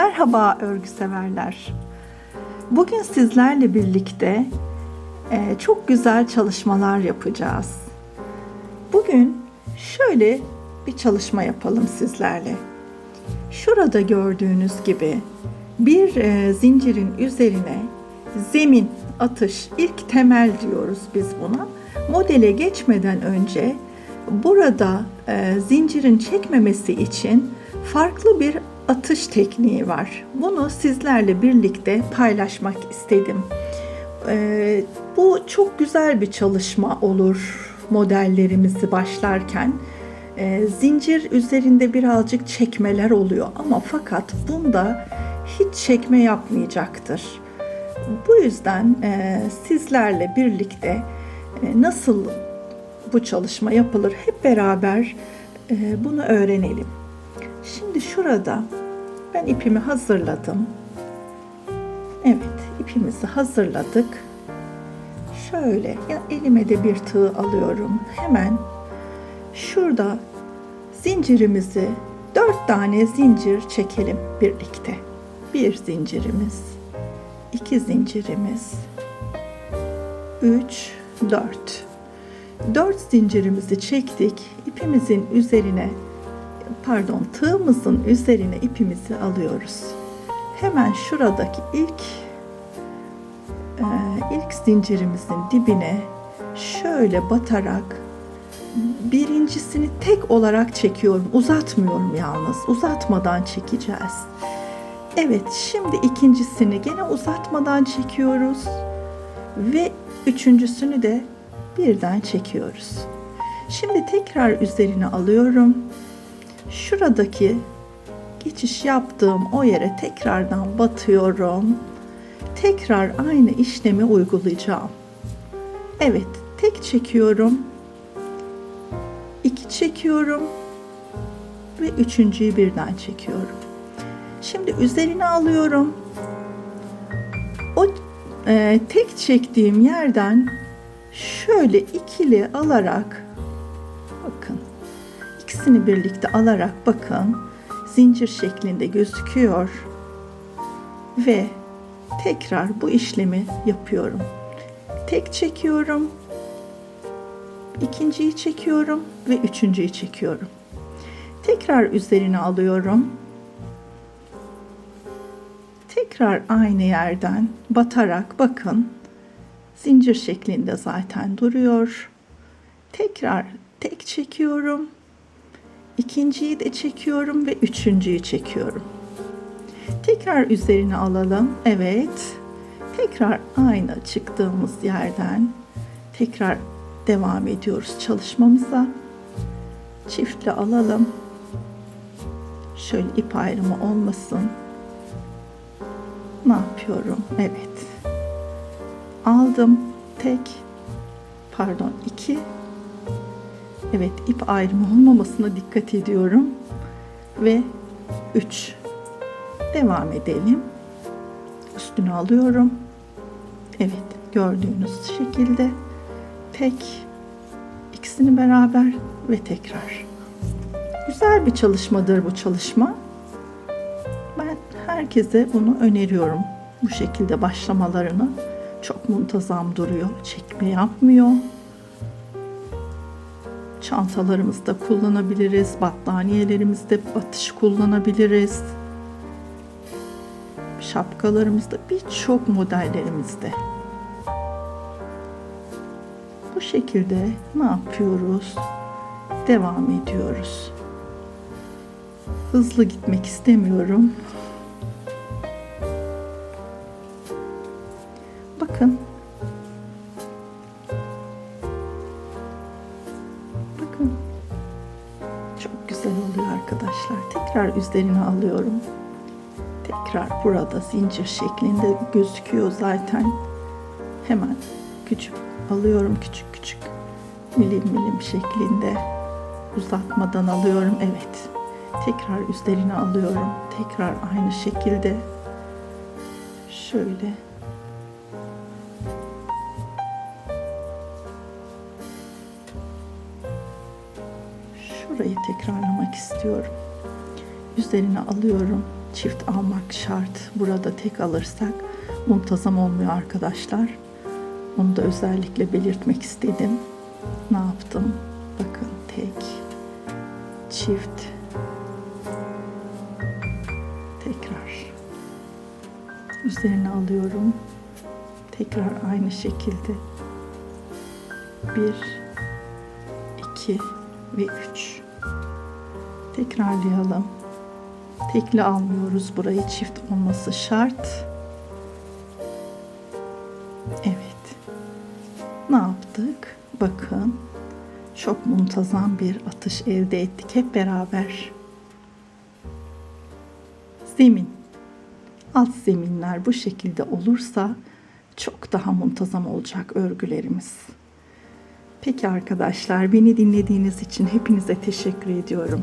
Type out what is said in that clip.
Merhaba örgü severler. Bugün sizlerle birlikte e, çok güzel çalışmalar yapacağız. Bugün şöyle bir çalışma yapalım sizlerle. Şurada gördüğünüz gibi bir e, zincirin üzerine zemin atış ilk temel diyoruz biz buna. Modele geçmeden önce burada e, zincirin çekmemesi için farklı bir atış tekniği var. Bunu sizlerle birlikte paylaşmak istedim. E, bu çok güzel bir çalışma olur modellerimizi başlarken. E, zincir üzerinde birazcık çekmeler oluyor ama fakat bunda hiç çekme yapmayacaktır. Bu yüzden e, sizlerle birlikte e, nasıl bu çalışma yapılır hep beraber e, bunu öğrenelim. Şimdi şurada ben ipimi hazırladım. Evet, ipimizi hazırladık. Şöyle elime de bir tığ alıyorum. Hemen şurada zincirimizi dört tane zincir çekelim birlikte. Bir zincirimiz, iki zincirimiz, üç, dört. Dört zincirimizi çektik. İpimizin üzerine pardon tığımızın üzerine ipimizi alıyoruz. Hemen şuradaki ilk e, ilk zincirimizin dibine şöyle batarak birincisini tek olarak çekiyorum. Uzatmıyorum yalnız. Uzatmadan çekeceğiz. Evet, şimdi ikincisini gene uzatmadan çekiyoruz ve üçüncüsünü de birden çekiyoruz. Şimdi tekrar üzerine alıyorum. Şuradaki geçiş yaptığım o yere tekrardan batıyorum. Tekrar aynı işlemi uygulayacağım. Evet, tek çekiyorum. iki çekiyorum ve üçüncüyü birden çekiyorum. Şimdi üzerine alıyorum. O e, tek çektiğim yerden şöyle ikili alarak ikisini birlikte alarak bakın zincir şeklinde gözüküyor ve tekrar bu işlemi yapıyorum. Tek çekiyorum. ikinciyi çekiyorum ve üçüncüyü çekiyorum. Tekrar üzerine alıyorum. Tekrar aynı yerden batarak bakın zincir şeklinde zaten duruyor. Tekrar tek çekiyorum. İkinciyi de çekiyorum ve üçüncüyü çekiyorum. Tekrar üzerine alalım. Evet. Tekrar aynı çıktığımız yerden tekrar devam ediyoruz çalışmamıza. Çiftli alalım. Şöyle ip ayrımı olmasın. Ne yapıyorum? Evet aldım tek pardon iki evet ip ayrımı olmamasına dikkat ediyorum. Ve 3 devam edelim. Üstünü alıyorum. Evet gördüğünüz şekilde tek ikisini beraber ve tekrar. Güzel bir çalışmadır bu çalışma. Ben herkese bunu öneriyorum. Bu şekilde başlamalarını. Çok muntazam duruyor. Çekme yapmıyor. Çantalarımızda kullanabiliriz. Battaniyelerimizde batış kullanabiliriz. Şapkalarımızda birçok modellerimizde. Bu şekilde ne yapıyoruz? Devam ediyoruz. Hızlı gitmek istemiyorum. Bakın. Çok güzel oluyor arkadaşlar. Tekrar üzerine alıyorum. Tekrar burada zincir şeklinde gözüküyor zaten. Hemen küçük alıyorum küçük küçük milim milim şeklinde uzatmadan alıyorum. Evet. Tekrar üzerine alıyorum. Tekrar aynı şekilde şöyle Şurayı tekrarlamak istiyorum. Üzerine alıyorum. çift almak şart. Burada tek alırsak muntazam olmuyor arkadaşlar. Onu da özellikle belirtmek istedim. Ne yaptım? Bakın tek, çift, tekrar üzerine alıyorum. Tekrar aynı şekilde bir, iki ve üç. Tekrarlayalım. Tekli almıyoruz burayı çift olması şart. Evet. Ne yaptık? Bakın. Çok muntazam bir atış elde ettik hep beraber. Zemin. Alt zeminler bu şekilde olursa çok daha muntazam olacak örgülerimiz. Peki arkadaşlar beni dinlediğiniz için hepinize teşekkür ediyorum.